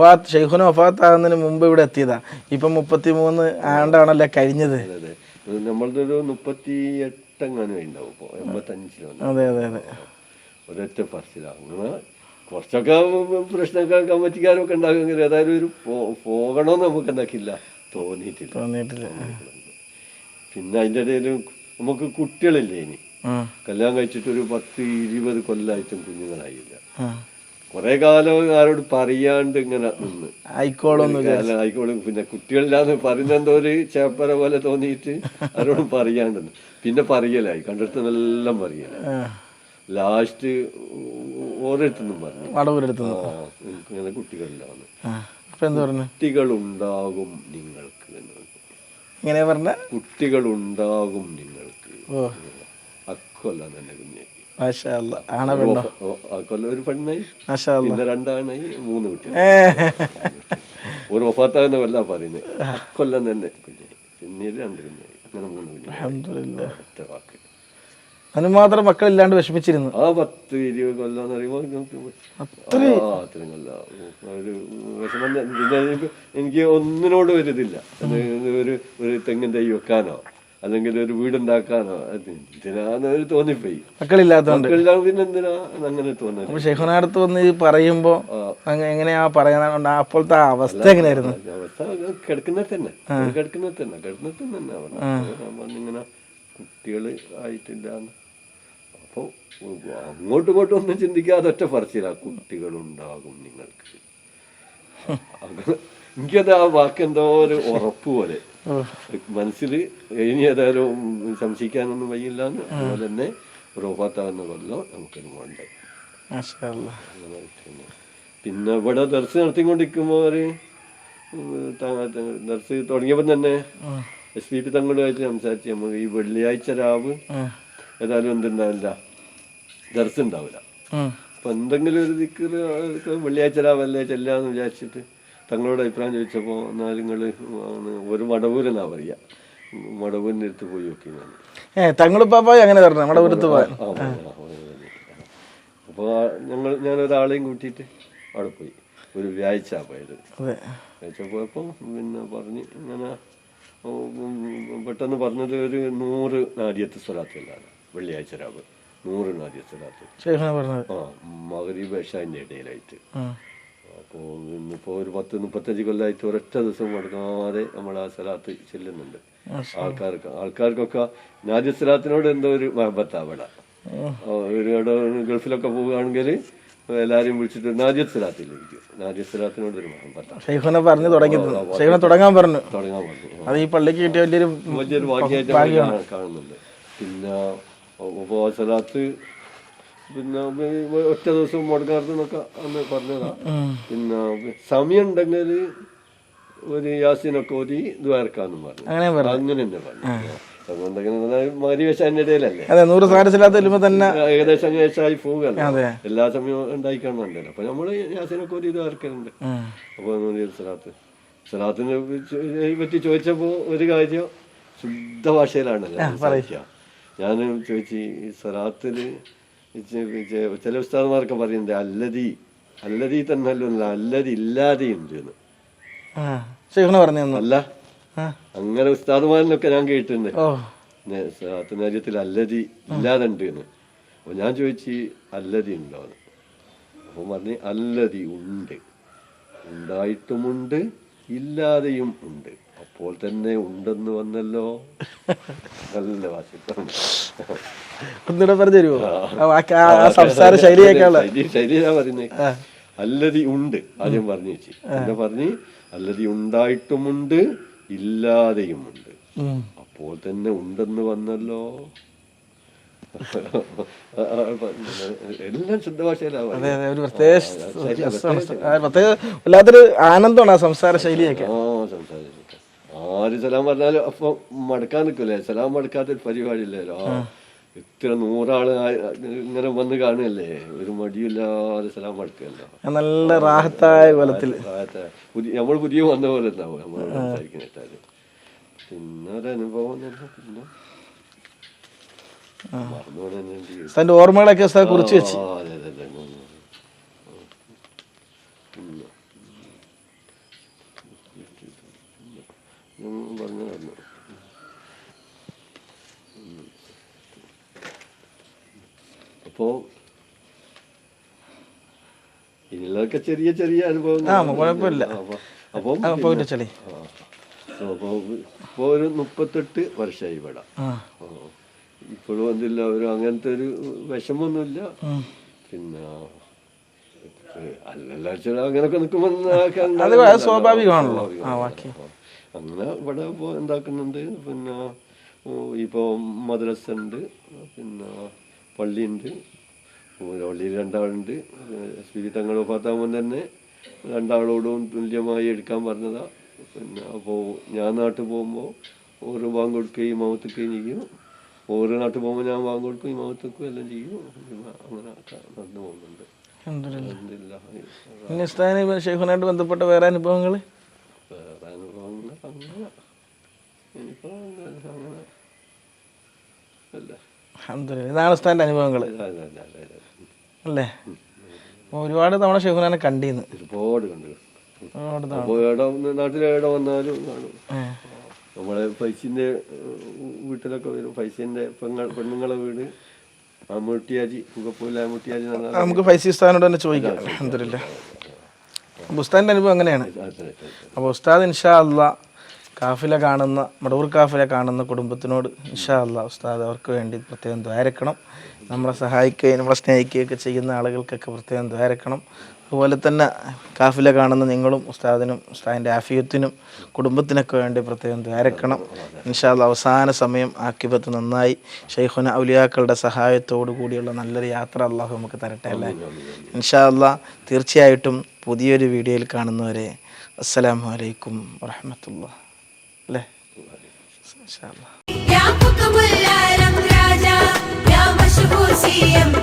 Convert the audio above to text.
വഫാത്ത് ഷെയ്ഖുന വഫാത്ത് ആകുന്നതിന് മുമ്പ് ഇവിടെ എത്തിയതാ. ഇപ്പം മുപ്പത്തി മൂന്ന് ആണ്ടാണല്ലേ കഴിഞ്ഞത്? നമ്മളതൊരു മുപ്പത്തി എട്ടെങ്ങാനും ഉണ്ടാവും ഇപ്പോൾ എൺപത്തഞ്ചിൽ അതെ അതെ അതെ. ഒരൊറ്റ പറച്ചിലാണ് അങ്ങനെ കുറച്ചൊക്കെ പ്രശ്നമൊക്കെ കമ്മിറ്റിക്കാരൊക്കെ ഉണ്ടാകുമെങ്കിലും ഏതായാലും ഒരു പോകണമെന്ന് നമുക്ക് എന്താക്കില്ല തോന്നിയിട്ടില്ല. തോന്നിയിട്ടില്ല. പിന്നെ അതിന്റെ ഇടയിൽ നമുക്ക് കുട്ടികളില്ലേ ഇനി? കല്യാണം കഴിച്ചിട്ട് ഒരു പത്ത് ഇരുപത് കൊല്ലമായിട്ടും കുഞ്ഞുങ്ങളായില്ല. കുറെ കാലം ആരോട് പറയാണ്ട് ഇങ്ങനെ നിന്ന്. ആയിക്കോളും ആയിക്കോളും. പിന്നെ കുട്ടികളില്ലാന്ന് പറയുന്ന എന്തോ ഒരു ചേപ്പര പോലെ തോന്നിയിട്ട് ആരോടും പറയാണ്ട് പിന്നെ പറയലായി. കണ്ടെടുത്തെല്ലാം എല്ലാം പറയല ലാസ്റ്റ് ഓരോരുത്തുനിന്നും പറഞ്ഞു. ഇങ്ങനെ കുട്ടികളില്ലാന്ന്. ഉണ്ടാകും കുട്ടികളുണ്ടാകും നിങ്ങൾക്ക് കുട്ടികൾ ഉണ്ടാകും ഇങ്ങനെ പറഞ്ഞ? കുട്ടികളുണ്ടാകും നിങ്ങൾക്ക് അക്കൊല്ലാന്ന് അക്കൊല്ല തന്നെ കുഞ്ഞേക്ക്. ഒരു പെണ്ണായി. പിന്നെ രണ്ടാണായി മൂന്ന് കുട്ടികൾ. ഒരു ഒഫാത്താകുന്ന കൊല്ല പറയുന്നത് കൊല്ലം തന്നെ. കുഞ്ഞായി പിന്നീട് രണ്ട് കുഞ്ഞായി അങ്ങനെ മൂന്ന് കുഞ്ഞായി അൽഹംദുലില്ലാ. ഒറ്റ വാക്ക്. അതിന് മാത്രം മക്കളില്ലാണ്ട് വിഷമിച്ചിരുന്നു. ആ പത്ത് ഇരുപത് കൊല്ലം എന്ന് പറയുമ്പോൾ അത്രയും കൊല്ലം. ഒരു വിഷമം. എനിക്ക് എനിക്ക് ഒന്നിനോട് ഒരു ഇതില്ല. ഒരു ഒരു തെങ്ങിൻ തൈ വെക്കാനോ. അല്ലെങ്കിൽ ഒരു വീടുണ്ടാക്കാനോ? ഇതിനാന്നൊരു എന്തിനാന്ന് തോന്നിപ്പോയി. മക്കളില്ലാത്തോണ്ട്. മക്കളില്ലാതെ പിന്നെ എന്തിനാ അങ്ങനെ തോന്നുന്നത് അപ്പൊ ഷെയ്ഖുനടുത്ത് വന്ന് പറയുമ്പോ എങ്ങനെയാ പറയാൻ അപ്പോഴത്തെ അവസ്ഥ എങ്ങനെയായിരുന്നു? അവസ്ഥ കിടക്കുന്ന തന്നെ. കിടക്കുന്ന തന്നെ. കിടക്കുന്ന തന്നെ പറഞ്ഞിങ്ങനെ കുട്ടികൾ ആയിട്ടില്ല അപ്പോൾ അങ്ങോട്ടും ഇങ്ങോട്ടും ഒന്നും ചിന്തിക്കാതെ ഒറ്റ പറച്ചില്ല കുട്ടികളുണ്ടാകും നിങ്ങൾക്ക്. എനിക്കത് ആ വാക്കെന്തോ ഒരു ഉറപ്പ് പോലെ. മനസ്സിൽ ഇനി ഏതായാലും സംശയിക്കാനൊന്നും വയ്യില്ല അതുപോലെ തന്നെ റോഫാത്താകുന്ന കൊല്ലം നമുക്കൊരു മോണ്ടായി മാഷാ അല്ലാ. അങ്ങനെ പിന്നെ ഇവിടെ ദർശ നടത്തിക്കൊണ്ടിരിക്കുമ്പോൾ ഒരു തുടങ്ങിയപ്പോൾ തന്നെ. എസ് പി പി തങ്ങളുമായിട്ട് സംസാരിച്ച് നമുക്ക് ഈ വെള്ളിയാഴ്ച രാവ്. ഏതായാലും എന്തുണ്ടാവില്ല ദർശ ഉണ്ടാവില്ല. അപ്പൊ എന്തെങ്കിലും ഒരു ദിക്ക് വെള്ളിയാഴ്ച രാവല്ലേ ചെല്ലാന്ന് വിചാരിച്ചിട്ട് തങ്ങളോട് അഭിപ്രായം ചോദിച്ചപ്പോൾ എന്നാൽ നിങ്ങൾ ഒരു മടവൂരെന്നാ പറയുക മടവൂരിന്റെ അടുത്ത് പോയി നോക്കി ഞാൻ. ഏ പോയി അങ്ങനെ പറഞ്ഞു? നമ്മുടെ വീരത്ത് പോകാൻ അപ്പോൾ ഞങ്ങൾ ഞാൻ ഒരാളെയും കൂട്ടിയിട്ട് അവിടെ പോയി. ഒരു വ്യാഴ്ച പോയത്. വ്യാഴ്ച പോയപ്പോൾ പിന്നെ പറഞ്ഞ് ഇങ്ങനെ പെട്ടെന്ന് പറഞ്ഞത് ഒരു നൂറ് നാരിയത്ത് സ്വലാത്തില്ലാണ് വെള്ളിയാഴ്ച രാവ്. നൂറ് നാരിയത്ത് സ്വലാത്ത് ആ മകരീബ് ഇടയിലായിട്ട്. അപ്പോൾ ഇന്നിപ്പോൾ ഒരു പത്ത് മുപ്പത്തഞ്ച് കൊല്ലമായിട്ട് ഒരൊറ്റ ദിവസം മുടങ്ങാതെ നമ്മൾ ആ സ്ഥലത്ത് ചെല്ലുന്നുണ്ട്. ആൾക്കാർക്ക് ആൾക്കാർക്കൊക്കെ നാജി സ്ഥലത്തിനോട് എന്തോ ഒരു മഹബത്താണ് അവിടെ ആ, ഒരു ഇവിടെ ഗൾഫിലൊക്കെ പോവുകയാണെങ്കിൽ എല്ലാവരെയും വിളിച്ചിട്ട് നാദ്യ സ്ഥലത്തിലിരിക്കും നാദ്യ സ്ഥലത്തിനോട് ഒരു മഹബത്ത. ഷെയ്ഖുന പറഞ്ഞു തുടങ്ങി തുടങ്ങാൻ പറഞ്ഞു. തുടങ്ങാൻ പറഞ്ഞു. അത് ഈ പള്ളിക്ക് കിട്ടിയ വലിയൊരു വലിയൊരു ഭാഗ്യമായിട്ട് നമ്മൾ കാണ- കാണുന്നുണ്ട്. പിന്നെ ഉപവാസലാത്ത് പിന്നെ ഒറ്റ ദിവസം മുടങ്ങാറുന്നൊക്കെ അന്ന് പറഞ്ഞതാ. പിന്നെ സമയം ഉണ്ടെങ്കിൽ ഒരു യാസിനൊക്കെ ഒരു ദ്വാരക്കാന്നും പറഞ്ഞു. അങ്ങനെ തന്നെ പറഞ്ഞു. അതെ നൂറ് സാരസില്ലാത്ത വരുമ്പോ തന്നെ ഏകദേശം പോവുകയല്ല അതെ. എല്ലാ സമയവും ഉണ്ടായിക്കാണല്ലോ അപ്പൊ നമ്മൾ യാസിനൊക്കെ ഒരു ഇത് ഉം. അപ്പൊ സലാത്ത്. സലാത്തിനെ പറ്റി ചോദിച്ചപ്പോൾ ഒരു കാര്യം ശുദ്ധ ഭാഷയിലാണല്ലോ ഞാൻ ചോദിച്ചു ഈ സലാത്തിൽ ചില ഉസ്താദ്മാർക്ക് പറയുന്നത് അല്ലതി അല്ലതി തന്നല്ലോ അല്ലതി ഇല്ലാതെ ഉണ്ട് എന്ന്. തന്നു അല്ല. അങ്ങനെ ഉസ്താദ്മാരിനൊക്കെ ഞാൻ കേട്ടിട്ടുണ്ട്. കാര്യത്തിൽ അല്ലതി ഇല്ലാതെ ഉണ്ട് എന്ന്. അപ്പോൾ ഞാൻ ചോദിച്ചു അല്ലതി ഉണ്ടോ അപ്പൊ പറഞ്ഞു അല്ലതി ഉണ്ട്. ഉണ്ടായിട്ടുമുണ്ട് ഇല്ലാതെയും ഉണ്ട്. അപ്പോൾ തന്നെ ഉണ്ടെന്ന് വന്നല്ലോ. നല്ല വാശിപ്പം ഒന്നുകൂടെ പറഞ്ഞു തരുമോ സംസാര ശൈലിയൊക്കെയുള്ള ശൈലിയാ പറയുന്നത് അല്ലതി ഉണ്ട് ആദ്യം പറഞ്ഞു വെച്ചു പിന്നെ പറഞ്ഞ് അല്ലതി ഉണ്ടായിട്ടുമുണ്ട് ഇല്ലാതെയും ഉണ്ട്. അപ്പോൾ തന്നെ ഉണ്ടെന്ന് വന്നല്ലോ. എല്ലാം ശുദ്ധഭാഷയിലാ അതെ അതെ ഒരു പ്രത്യേക ശരി, രസമാണ്. ആ, പ്രത്യേക വല്ലാത്തൊരു ആനന്ദമാണ് ആ സംസാര ശൈലിയൊക്കെ. ആ സംസാരിച്ചു ആര് സലാം പറഞ്ഞാലും അപ്പൊ മടക്കാൻ നിൽക്കില്ലേ സലാം മടക്കാത്തൊരു പരിപാടിയില്ലല്ലോ ആ. ഇത്ര നൂറാൾ ഇങ്ങനെ വന്ന് കാണുകയല്ലേ? ഒരു മടിയില്ലാതെ സ്ഥലം മടുക്കല്ലോ നല്ല റാഹത്തായ കൊലത്തിൽ. പുതിയ നമ്മൾ പുതിയ വന്ന പോലെ ഉണ്ടാവും നമ്മൾ സംസാരിക്കുന്നിട്ടാൽ പിന്നെ ഒരനുഭവം പിന്നെ മറന്നു പോകാൻ? ഓർമ്മകളൊക്കെ കുറിച്ച് വെച്ച് ആ, അതെ, അതെ, അതെ. ഉം. ഉം. അപ്പോ ഇതിലൊക്കെ ചെറിയ ചെറിയ അനുഭവങ്ങൾ ആ, കുഴപ്പമില്ല. അപ്പം ആ, പോയിട്ട് ചളി അപ്പോൾ ഇപ്പോൾ ഒരു മുപ്പത്തെട്ട് വർഷമായി ഇവിടെ. ഇപ്പോഴും അതില്ല ഒരു അങ്ങനത്തെ ഒരു വിഷമൊന്നുമില്ല പിന്നെ അല്ലല്ല ചില അങ്ങനൊക്കെ നിൽക്കുമ്പോൾ സ്വാഭാവികമാണല്ലോ. അങ്ങനെ ഇവിടെ ഇപ്പോൾ എന്താക്കുന്നുണ്ട് പിന്നെ ഇപ്പോൾ മദ്രസ ഉണ്ട് പിന്നെ പള്ളിയുണ്ട്. പള്ളിയിൽ രണ്ടാളുണ്ട്. ശ്രീ തങ്ങൾ ഒപ്പാത്താകുമ്പോൾ തന്നെ. രണ്ടാളോടും തുല്യമായി എടുക്കാൻ പറഞ്ഞതാ. പിന്നെ അപ്പോൾ ഞാൻ നാട്ടിൽ പോകുമ്പോൾ ഓരോ ബാങ്ക് കൊടുക്കുകയും മൗത്തുക്കുകയും ചെയ്യും. ഓരോ നാട്ടിൽ പോകുമ്പോൾ ഞാൻ ബാങ്ക് കൊടുക്കുകയും മൗത്തുക്കും എല്ലാം ചെയ്യും. അങ്ങനെ നടന്നു പോകുന്നുണ്ട്. ഉസ്താദിന് ഷെയ്ഖുനായിട്ട് ബന്ധപ്പെട്ട വേറെ അനുഭവങ്ങൾ വേറെ അനുഭവങ്ങൾ അങ്ങനെ. ഇനിയിപ്പോൾ അങ്ങനെ. അല്ല. അൽഹംദുലില്ലാ. ഇതാണ് ഉസ്താദിന്റെ അനുഭവങ്ങൾ അല്ല, ഒരുപാട് തവണ ഷെഹുനാനെ കണ്ടിന്ന്. ഒരുപാട് കണ്ടു. നാട്ടിൽ എവിടെ വന്നാലും കാണും. നമ്മളെ ഫൈസിന്റെ വീട്ടിലൊക്കെ വരും. ഫൈസിന്റെ പെങ്ങൾ പെണ്ണുങ്ങളെ വീട്. അമ്മൂട്ടിയാജി പുകപ്പൂല അമ്മൂട്ടിയാജി എന്ന് നമുക്ക് ഫൈസി ഉസ്താദിനോട് തന്നെ ചോദിക്കാം. അലഹമില്ല ഉസ്താദിന്റെ അനുഭവം അങ്ങനെയാണ്. അപ്പോൾ ഉസ്താദ് ഇൻഷാ അല്ല കാഫില കാണുന്ന മടവൂർ കാഫില കാണുന്ന കുടുംബത്തിനോട് ഇൻഷാ അല്ല ഉസ്താദ് അവർക്ക് വേണ്ടി പ്രത്യേകം ദ്വാരക്കണം. നമ്മളെ സഹായിക്കുകയും നമ്മളെ സ്നേഹിക്കുകയൊക്കെ ചെയ്യുന്ന ആളുകൾക്കൊക്കെ പ്രത്യേകം ദ്വാരക്കണം. അതുപോലെ തന്നെ കാഫില കാണുന്ന നിങ്ങളും ഉസ്താദിനും ഉസ്താദിന്റെ ആഫിയത്തിനും കുടുംബത്തിനൊക്കെ വേണ്ടി പ്രത്യേകം ദ്വാരക്കണം. ഇൻഷാ അല്ല അവസാന സമയം ആക്കിപത്ത് നന്നായി ഷെയ്ഖുന ഔലിയാക്കളുടെ സഹായത്തോടു കൂടിയുള്ള നല്ലൊരു യാത്ര അള്ളാഹു നമുക്ക് തരട്ടെ അല്ലേ? ഇൻഷാ അല്ലാ തീർച്ചയായിട്ടും പുതിയൊരു വീഡിയോയിൽ കാണുന്നവരെ അസ്സലാമു അലൈക്കും വറഹമത്തുള്ള അല്ലേ? ഇൻഷാ CM